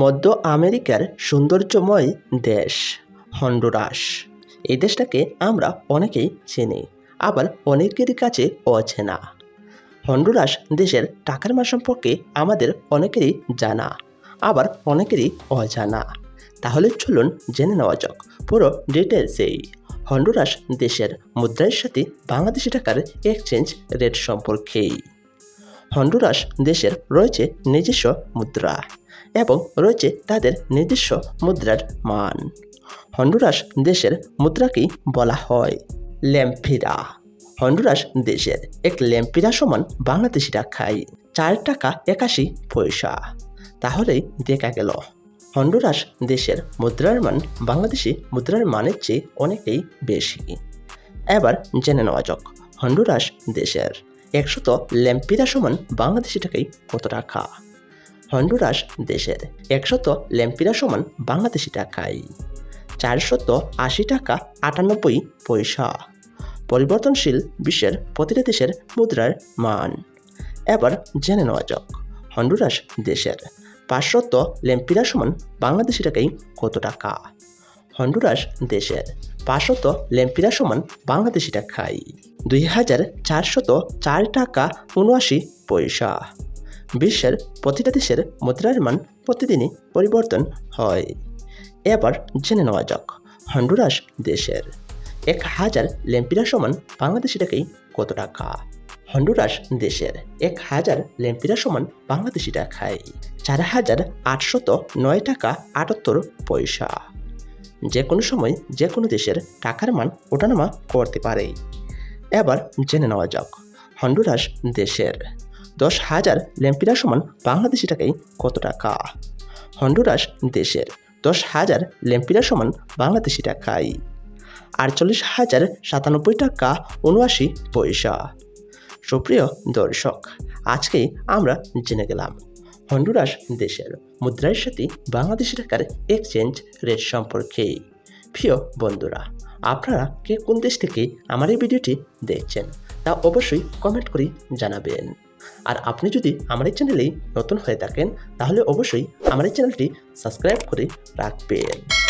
মধ্য আমেরিকার সৌন্দর্যময় দেশ, হন্ডুরাস। এই দেশটাকে আমরা অনেকেই চিনি, আবার অনেকেরই কাছে অচেনা। হন্ডুরাস দেশের টাকার মান সম্পর্কে আমাদের অনেকেরই জানা, আবার অনেকেরই অজানা। তাহলে চলুন জেনে নেওয়া যাক পুরো ডিটেলসেই হন্ডুরাস দেশের মুদ্রার সাথে বাংলাদেশি টাকার এক্সচেঞ্জ রেট সম্পর্কেই। হন্ডুরাস দেশের রয়েছে নিজস্ব মুদ্রা। এবং রয়েছে তাদের নিজস্ব মুদ্রার মান। হন্ডুরাস দেশের মুদ্রাকেই বলা হয় ল্যাম্পিরা। হন্ডুরাস দেশের এক ল্যাম্পিরা সমান বাংলাদেশি টাকায় চার টাকা একাশি পয়সা। তাহলেই দেখা গেল। হন্ডুরাস দেশের মুদ্রার মান বাংলাদেশি মুদ্রার মানের চেয়ে অনেকেই বেশি। এবার জেনে নেওয়া যাক হন্ডুরাস দেশের। একশত ল্যাম্পিরা সমান বাংলাদেশি টাকায় কত টাকা? হন্ডুরাস দেশের একশত ল্যাম্পিরা সমান বাংলাদেশি টাকায়। চারশত আশি টাকা আটানব্বই পয়সা। পরিবর্তনশীল বিশ্বের প্রতিটি দেশের মুদ্রার মান। এবার জেনে নেওয়া যাক হন্ডুরাস দেশের পাঁচশত ল্যাম্পিরা সমান বাংলাদেশি টাকায় কত টাকা? হন্ডুরাস দেশের পাঁচশত ল্যাম্পিরা সমান বাংলাদেশি টাকায় দুই হাজার চারশত চার টাকা উনআশি পয়সা। বিশ্বের প্রতিটা দেশের মুদ্রার মান প্রতিদিনই পরিবর্তন হয়। এবার জেনে নেওয়া যাক হন্ডুরাস দেশের। এক হাজার ল্যাম্পিরা সমান বাংলাদেশি টাকায় কত টাকা? হন্ডুরাস দেশের এক হাজার ল্যাম্পিরা সমান বাংলাদেশি টাকায় চার হাজার আটশত নয় টাকা আটাত্তর পয়সা। যে কোনো সময় যে কোনো দেশের টাকার মান ওঠানামা করতে পারে। এবার জেনে নেওয়া যাক হন্ডুরাস দেশের। দশ হাজার ল্যাম্পিরা সমান বাংলাদেশি টাকায় কত টাকা? হন্ডুরাস দেশের দশ হাজার ল্যাম্পিরা সমান বাংলাদেশি টাকায় আটচল্লিশ হাজার সাতানব্বই টাকা উনআশি পয়সা। সুপ্রিয় দর্শক, আজকে আমরা জেনে গেলাম হন্ডুরাস দেশের মুদ্রার সাথে বাংলাদেশি টাকার এক্সচেঞ্জ রেট সম্পর্কে। প্রিয় বন্ধুরা, আপনারা কে কোন দেশ থেকে আমার এই ভিডিওটি দেখছেন তা অবশ্যই কমেন্ট করে জানাবেন। আর আপনি যদি আমার এই চ্যানেলেই নতুন হয়ে থাকেন, তাহলে অবশ্যই আমার এই চ্যানেলটি সাবস্ক্রাইব করে রাখবেন।